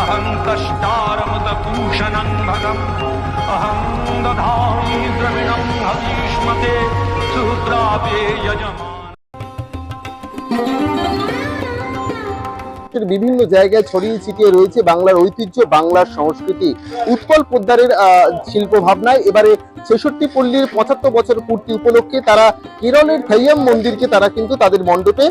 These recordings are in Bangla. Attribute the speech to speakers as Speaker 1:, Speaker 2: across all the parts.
Speaker 1: अहङ्कष्टारमतपूषणम् भगम्। अहं गामि द्रविणम् सुद्रापे सुद्रापेयजम्
Speaker 2: এর বিভিন্ন জায়গায় ছড়িয়ে ছিটিয়ে রয়েছে বাংলার ঐতিহ্য, বাংলার সংস্কৃতি। উৎপল পোদ্দারের শিল্প ভাবনায় এবারে ছেষট্টি পল্লীর পঁচাত্তর বছর পূর্তি উপলক্ষে তারা কেরলের থাইয়াম মন্দিরকে তারা কিন্তু তাদের মণ্ডপে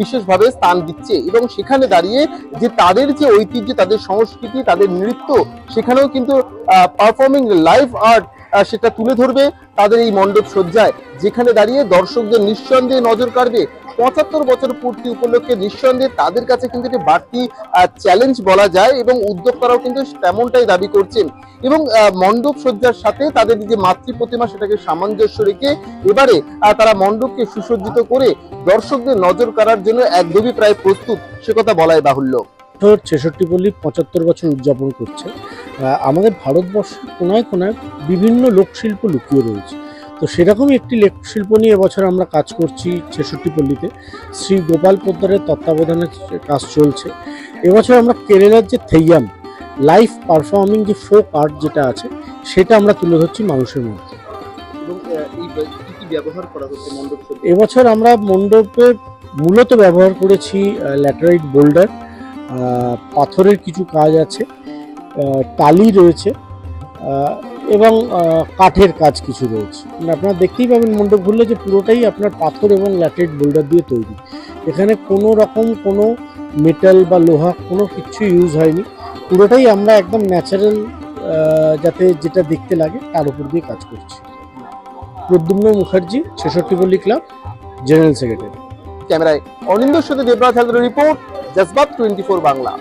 Speaker 2: বিশেষভাবে স্থান দিচ্ছে। এবং সেখানে দাঁড়িয়ে যে তাদের যে ঐতিহ্য, তাদের সংস্কৃতি, তাদের নৃত্য, সেখানেও কিন্তু পারফর্মিং লাইভ আর্ট সেটা তুলে ধরবে তাদের এই মণ্ডপ সজ্জায়। যেখানে দাঁড়িয়ে দর্শকদের নিঃসন্দেহে নজর কাড়বে পঁচাত্তর বছর পূর্তি উপলক্ষে নিঃসন্দেহে তাদের কাছে কিন্তু একটি বাড়তি চ্যালেঞ্জ বলা যায় এবং উদ্যোক্তারাও কিন্তু তেমনটাই দাবি করছেন। এবং মণ্ডপ সজ্জার সাথে তাদের যে মাতৃ প্রতিমা সেটাকে সামঞ্জস্য রেখে এবারে তারা মণ্ডপকে সুসজ্জিত করে দর্শকদের নজর কাড়ার জন্য একদমই প্রায় প্রস্তুত। সে কথা বলাই বাহুল্য।
Speaker 3: ছেষট্টি পল্লী পঁচাত্তর বছর উদযাপন করছে। আমাদের ভারতবর্ষের কোনায় কোনায় বিভিন্ন লোকশিল্প লুকিয়ে রয়েছে। তো সেরকমই একটি লোকশিল্প নিয়ে এবছর আমরা কাজ করছি ছেষট্টি পল্লীতে শ্রী গোপাল পোদ্দারের তত্ত্বাবধানে কাজ চলছে। এবছর আমরা কেরালার যে থেইয়াম লাইভ পারফর্মিং যে ফোক আর্ট যেটা আছে সেটা আমরা তুলে ধরছি মানুষের মধ্যে।
Speaker 2: ব্যবহার করা হচ্ছে মণ্ডপ?
Speaker 3: এবছর আমরা মণ্ডপে মূলত ব্যবহার করেছি ল্যাটারাইট বোল্ডার পাথরের কিছু কাজ আছে টালি রয়েছে এবং কাঠের কাজ কিছু রয়েছে। মানে আপনারা দেখতেই পাবেন মণ্ডপ ঘুরলে যে পুরোটাই আপনার পাথর এবং ল্যাটারাইট বোল্ডার দিয়ে তৈরি। এখানে কোনো রকম কোনো মেটাল বা লোহা কোনো কিছু ইউজ হয়নি। পুরোটাই আমরা একদম ন্যাচারাল যাতে যেটা দেখতে লাগে তার উপর দিয়ে কাজ করছি। প্রদ্যুম্ন মুখার্জি, ছেষট্টি পল্লী ক্লাব জেনারেল সেক্রেটারি
Speaker 2: ক্যামেরায় অনিন্দ সাথে হালদারের রিপোর্ট জজবাত টোয়েন্টি ফোর বাংলা।